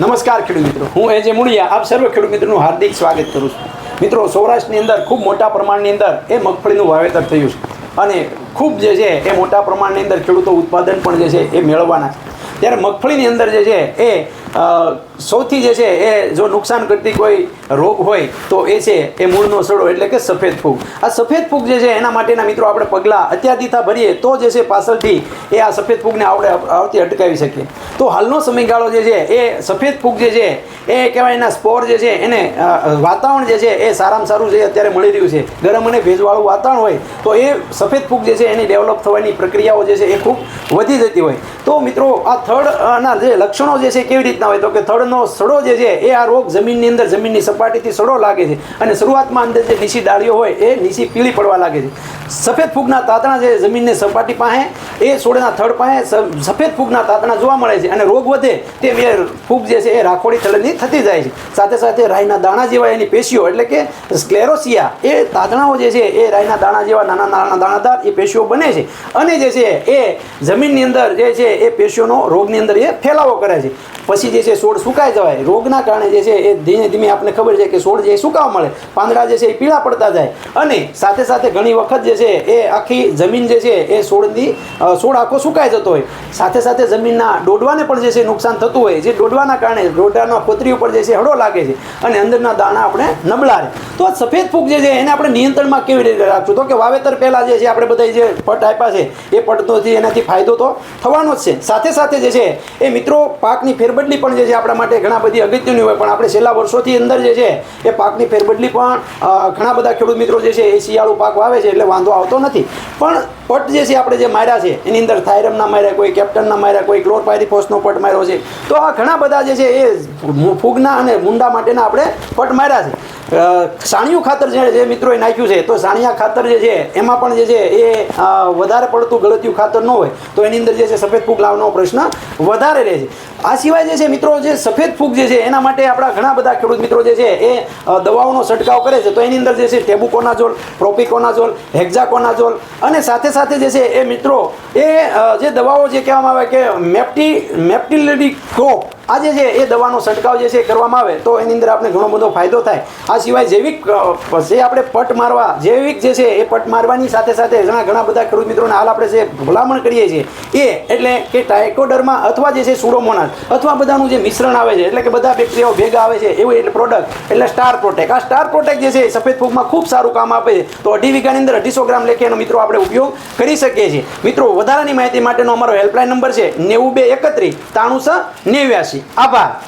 નમસ્કાર ખેડૂત મિત્રો. હું એજે મુળિયા આપ સર્વ ખેડૂત મિત્રોનું હાર્દિક સ્વાગત કરું છું. મિત્રો, સૌરાષ્ટ્રની અંદર ખૂબ મોટા પ્રમાણની અંદર એ મગફળીનું વાવેતર થયું છે. અને ખૂબ જે છે એ મોટા પ્રમાણની અંદર ખેડૂતો ઉત્પાદન પણ જે છે એ મેળવવાના છે. ત્યારે મગફળીની અંદર જે છે એ સૌથી જે છે એ જો નુકસાન કરતી કોઈ રોગ હોય તો એ છે એ મૂળનો સડો એટલે કે સફેદ ફૂગ આ સફેદ ફૂગ જે છે એના માટેના મિત્રો આપણે પગલાં અત્યારથીતા ભરીએ તો જે છે પાછળથી એ આ સફેદ ફૂગને આપણે આવતી અટકાવી શકીએ તો હાલનો સમયગાળો જે છે એ સફેદ ફૂગ જે છે એ કહેવાય એના સ્પોર જે છે એને વાતાવરણ જે છે એ સારામાં સારું જે અત્યારે મળી રહ્યું છે ગરમ અને ભેજવાળું વાતાવરણ હોય તો એ સફેદ ફૂગ જે છે એની ડેવલપ થવાની પ્રક્રિયાઓ જે છે એ ખૂબ વધી જતી હોય તો મિત્રો આ થર્ડના જે લક્ષણો જે છે કેવી રીતના હોય તો કે થડનો સડો જે છે એ આ રોગ જમીનની અંદર જમીનની સપાટીથી સડો લાગે છે. અને શરૂઆતમાં અંદર જે નીચી ડાળીઓ હોય એ નીચી પીળી પડવા લાગે છે. સફેદ ફૂગના તાતણા જે જમીનની સપાટી પાસે, એ છોડના થડ પાસે સફેદ ફૂગના તાતણા જોવા મળે છે. અને રોગ વધે તે બે ફૂગ જે છે એ રાખોડી થડની થતી જાય છે. સાથે સાથે રાઈના દાણા જેવા એની પેશીઓ, એટલે કે સ્ક્લેરોસિયા, એ તાતણાઓ જે છે એ રાઈના દાણા જેવા નાના નાના દાણાદાર એ પેશીઓ બને છે. અને જે છે એ જમીનની અંદર જે છે એ પેશીઓનો રોગની અંદર એ ફેલાવો કરે છે. પછી જે છે છોડ સુકાઈ જવાય. રોગના કારણે જે છે એ ધીમે ધીમે આપણે ખબર છે કે છોડ જે સુકાવા મળે. પાંદડા જે છે એ પીળા પડતા જાય. અને સાથે સાથે ઘણી વખત જે છે એ આખી જમીન જે છે એ છોડની છોડ આખો સુકાઈ જતો હોય. સાથે સાથે જમીનના ડોડવાને પણ જે છે નુકસાન થતું હોય. જે ડોડવાના કારણે ડોડાના પતરી ઉપર જે છે હળો લાગે છે. અને અંદરના દાણા આપણે નબળા રહે તો આ સફેદ ફૂગ જે છે એને આપણે નિયંત્રણમાં કેવી રીતે રાખશું? તો કે વાવેતર પહેલાં જે છે, આપણે બધા જે પટ આપ્યા છે, એ પટનોથી એનાથી ફાયદો તો થવાનો જ છે. સાથે સાથે જે છે, એ મિત્રો પાકની ફેરબદલી પણ જે છે, આપણા માટે ઘણા બધી અગત્યની હોય. પણ આપણે છેલ્લા વર્ષોથી અંદર જે છે, એ પાકની ફેરબદલી પણ ઘણા બધા ખેડૂત મિત્રો જે છે, એ શિયાળુ પાક વાવે છે, એટલે વાંધો આવતો નથી. પણ પટ જે છે, આપણે જે માર્યા છે, એની અંદર થાયરમના માર્યા, કોઈ કેપ્ટનના માર્યા, કોઈ ક્લોરપાયરીફોસનો પટ માર્યો છે. તો આ ઘણા બધા જે છે, એ ફૂગના અને મુંડા માટેના આપણે પટ માર્યા છે. સાણિયું ખાતર જે મિત્રોએ નાખ્યું છે, તો સાણિયા ખાતર જે છે, એમાં પણ જે છે, એ વધારે પડતું ગળતિયું ખાતર ન હોય, તો એની અંદર જે છે, સફેદ ફૂગ લાવવાનો પ્રશ્ન વધારે રહે છે. આ સિવાય જે છે, મિત્રો, જે સફેદ ફૂગ જે છે, એના માટે આપણા ઘણા બધા ખેડૂત મિત્રો જે છે, એ દવાઓનો છંટકાવ કરે છે. તો એની અંદર જે છે, ટેબુકોનાઝોલ, પ્રોપિકોનાઝોલ, હેક્ઝાકોનાઝોલ અને સાથે સાથે જે છે, એ મિત્રો, એ જે દવાઓ જે કહેવામાં આવે કે મેપ્ટી મેપ્ટિલિડી ક્રોપ આ જે એ દવાનો છંટકાવ જે છે એ કરવામાં આવે, તો એની અંદર આપણે ઘણો બધો ફાયદો થાય. આ સિવાય જૈવિક જે આપણે પટ મારવા, જૈવિક જે છે એ પટ મારવાની સાથે સાથે ઘણા ઘણા બધા ખેડૂત મિત્રોને હાલ આપણે જે ભલામણ કરીએ છીએ, એ એટલે કે ટાઇકોડરમાં અથવા જે છે સુડોમોનાસ, અથવા બધાનું જે મિશ્રણ આવે છે, એટલે કે બધા બેક્ટેરિયાઓ ભેગા આવે છે, એવું એટલે પ્રોડક્ટ, એટલે સ્ટાર પ્રોટેક આ સ્ટાર પ્રોટેક જે છે સફેદ ફૂગમાં ખૂબ સારું કામ આપે છે. તો અઢી વીઘાની અંદર અઢીસો ગ્રામ લેખે એનો મિત્રો આપણે ઉપયોગ કરી શકીએ છીએ. મિત્રો, વધારાની માહિતી માટેનો અમારો હેલ્પલાઇન નંબર છે નેવું બે એકત્રીસ ત્રાણું નેવ્યાસી aba